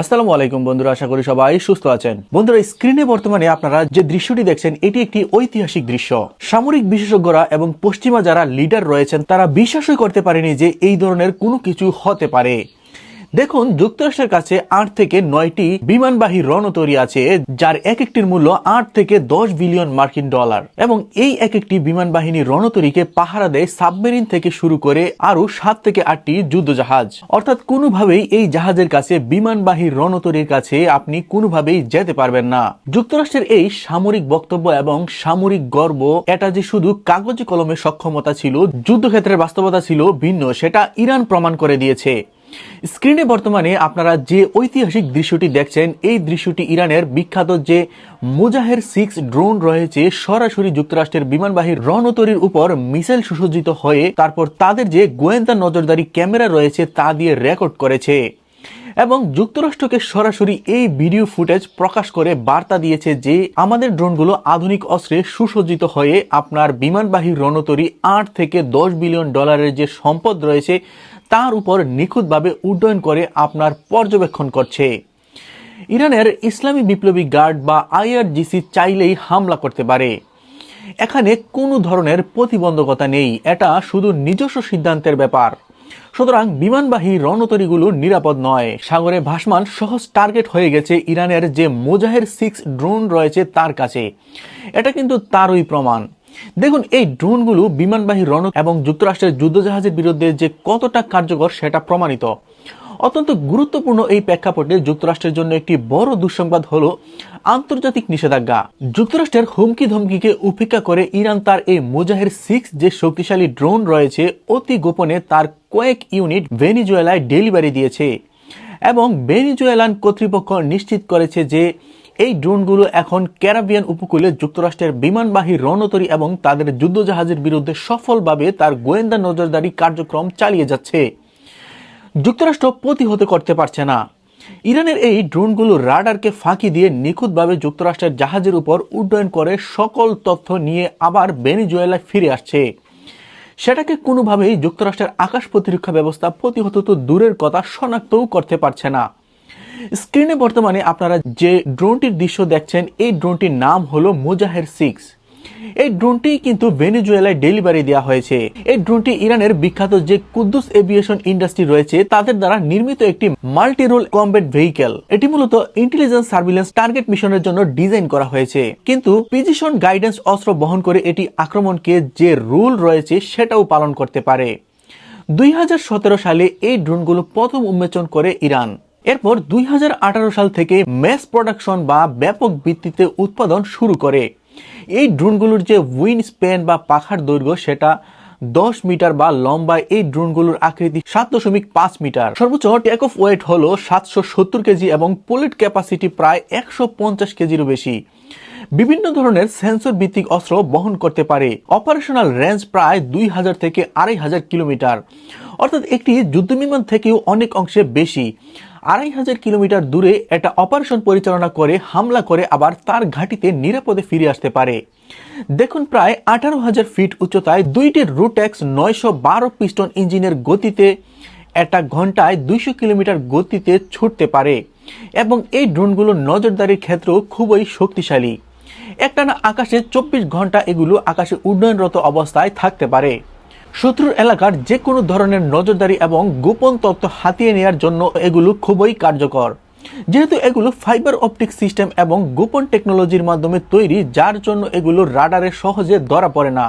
আসসালামু আলাইকুম বন্ধুরা, আশা করি সবাই সুস্থ আছেন। বন্ধুরা স্ক্রিনে বর্তমানে আপনারা যে দৃশ্যটি দেখছেন, এটি একটি ঐতিহাসিক দৃশ্য। সামরিক বিশেষজ্ঞরা এবং পশ্চিমা যারা লিডার রয়েছেন, তারা বিশ্বাসই করতে পারেনি যে এই ধরনের কোনো কিছু হতে পারে। দেখুন, যুক্তরাষ্ট্রের কাছে আট থেকে নয়টি বিমানবাহী রণতরী আছে, যার এক একটির মূল্য আট থেকে দশ বিলিয়ন মার্কিন ডলার। এবং এই এক একটি বিমান বাহিনী রণতরীকে পাহারা দেয় সাবমেরিন থেকে শুরু করে আরও সাত থেকে আটটি যুদ্ধ জাহাজ অর্থাৎ কোনোভাবেই এই জাহাজের কাছে বিমানবাহী রণতরীর কাছে আপনি কোনোভাবেই যেতে পারবেন না। যুক্তরাষ্ট্রের এই সামরিক বক্তব্য এবং সামরিক গর্ব, এটা যে শুধু কাগজে কলমে সক্ষমতা ছিল, যুদ্ধক্ষেত্রের বাস্তবতা ছিল ভিন্ন, সেটা ইরান প্রমাণ করে দিয়েছে। স্ক্রিনে বর্তমানে আপনারা যে ঐতিহাসিক দৃশ্যটি দেখছেন, এই দৃশ্যটি ইরানের বিখ্যাত যে মুজাহের সিক্স ড্রোন রয়েছে, সরাসরি যুক্তরাষ্ট্রের বিমানবাহী রণতরীর উপর মিসাইল সুসজ্জিত হয়ে তারপর তাদের যে গোয়েন্দা নজরদারি ক্যামেরা রয়েছে তা দিয়ে রেকর্ড করেছে। এবং যুক্তরাষ্ট্রকে সরাসরি এই ভিডিও ফুটেজ প্রকাশ করে বার্তা দিয়েছে যে আমাদের ড্রোনগুলো আধুনিক অস্ত্রে সুসজ্জিত হয়ে আপনার বিমানবাহী রণতরী আট থেকে দশ বিলিয়ন ডলারের যে সম্পদ রয়েছে তার উপর নিখুঁতভাবে উড্ডয়ন করে আপনার পর্যবেক্ষণ করছে। ইরানের ইসলামী বিপ্লবী গার্ড বা আইআরজিসি চাইলেই হামলা করতে পারে। এখানে কোনো ধরনের প্রতিবন্ধকতা নেই, এটা শুধু নিজস্ব সিদ্ধান্তের ব্যাপার। সুতরাং বিমানবাহী রণতরীগুলো নিরাপদ নয়। সাগরে ভাসমান সহজ টার্গেট হয়ে গেছে ইরানের যে মোজাহের সিক্স ড্রোন রয়েছে তার কাছে। এটা কিন্তু তারই প্রমাণ। দেখুন, এই ড্রোনগুলো বিমানবাহী রণ এবং যুক্তরাষ্ট্রের যুদ্ধজাহাজের বিরুদ্ধে যে কতটা কার্যকর সেটা প্রমাণিত। অত্যন্ত গুরুত্বপূর্ণ এই প্রেক্ষাপটে যুক্তরাষ্ট্রের জন্য একটি বড় দুঃসংবাদ হলো আন্তর্জাতিক নিষেধাজ্ঞা। যুক্তরাষ্ট্রের হুমকি ধমকিকে উপেক্ষা করে ইরান তার এই মুজাহের সিক্স যে শক্তিশালী ড্রোন রয়েছে, অতি গোপনে তার কয়েক ইউনিট ভেনিজুয়েলায় ডেলিভারি দিয়েছে এবং ভেনিজুয়েলান কর্তৃপক্ষ নিশ্চিত করেছে যে এই ড্রোনগুলো এখন ক্যারাবিয়ান উপকূলে যুক্তরাষ্ট্রের বিমানবাহী রণতরী এবং তাদের যুদ্ধজাহাজের বিরুদ্ধে সফলভাবে তার গোয়েন্দা নজরদারি কার্যক্রম চালিয়ে যাচ্ছে। যুক্তরাষ্ট্র প্রতিহত করতে পারছে না। ইরানের এই ড্রোনগুলো রাডারকে ফাঁকি দিয়ে নিখুঁতভাবে যুক্তরাষ্ট্রের জাহাজের উপর উড্ডয়ন করে সকল তথ্য নিয়ে আবার বেনিজুয়েলায় ফিরে আসছে। সেটাকে কোনোভাবেই যুক্তরাষ্ট্রের আকাশ প্রতিরক্ষা ব্যবস্থা প্রতিহত তো দূরের কথা শনাক্তও করতে পারছে না। স্ক্রিনে বর্তমানে আপনারা যে ড্রোনটির দৃশ্য দেখছেন, এই ড্রোনটির নাম হলো মুজাহের সিক্স এই ড্রোনটি কিন্তু ভেনেজুয়েলায় ডেলিভারি দেওয়া হয়েছে। এই ড্রোনটি ইরানের বিখ্যাত যে কুদ্দুস এভিয়েশন ইন্ডাস্ট্রি রয়েছে, তাদের দ্বারা নির্মিত একটি মাল্টি রোল কম্বেট ভেহিকেল এটি মূলত ইন্টেলিজেন্স সার্ভিলেন্স টার্গেট মিশনের জন্য ডিজাইন করা হয়েছে। কিন্তু পিজিশন গাইডেন্স অস্ত্র বহন করে এটি আক্রমণকে যে রুল রয়েছে, সেটাও পালন করতে পারে। দুই হাজার সতেরো সালে এই ড্রোনগুলো প্রথম উন্মোচন করে ইরান। এরপর দুই হাজার আঠারো সাল থেকে ম্যাস প্রোডাকশন বা ব্যাপক ভিত্তিতে উৎপাদন শুরু করে। এই ড্রোনগুলোর যে উইন স্পেন বা পাখার দৈর্ঘ্য, সেটা দশ মিটার বা লম্বা, এই ড্রোনগুলোর আকৃতি সাত দশমিক পাঁচ মিটার। সর্বোচ্চ টেক অফ ওয়েট হলো সাতশো সত্তর কেজি এবং পোলেট ক্যাপাসিটি প্রায় একশো পঞ্চাশ কেজিরও বেশি। বিভিন্ন ধরনের সেন্সর ভিত্তিক অস্ত্র বহন করতে পারে। অপারেশনাল রেঞ্জ প্রায় দুই হাজার থেকে আড়াই হাজার কিলোমিটার। অর্থাৎ একটি যুদ্ধবিমান থেকেও অনেক অংশে বেশি। আড়াই হাজার কিলোমিটার দূরে একটা অপারেশন পরিচালনা করে, হামলা করে, আবার তার ঘাঁটিতে নিরাপদে ফিরে আসতে পারে। দেখুন প্রায় আঠারো হাজার ফিট উচ্চতায় দুইটি রুটেক্স, নয়শো বারো পিস্টন ইঞ্জিনের গতিতে এটা ঘন্টায় দুইশো কিলোমিটার গতিতে ছুটতে পারে এবং এই ড্রোনগুলো নজরদারির ক্ষেত্রেও খুবই শক্তিশালী। একটানা আকাশে চব্বিশ ঘণ্টা এগুলো আকাশে উন্নয়নরত অবস্থায় থাকতে পারে। শত্রুর এলাকার যে কোনো ধরনের নজরদারি এবং গোপন তথ্য হাতিয়ে নেওয়ার জন্য এগুলো খুবই কার্যকর। যেহেতু এগুলো ফাইবার অপটিক সিস্টেম এবং গোপন টেকনোলজির মাধ্যমে তৈরি, যার জন্য এগুলো রাডারে সহজে ধরা পড়ে না।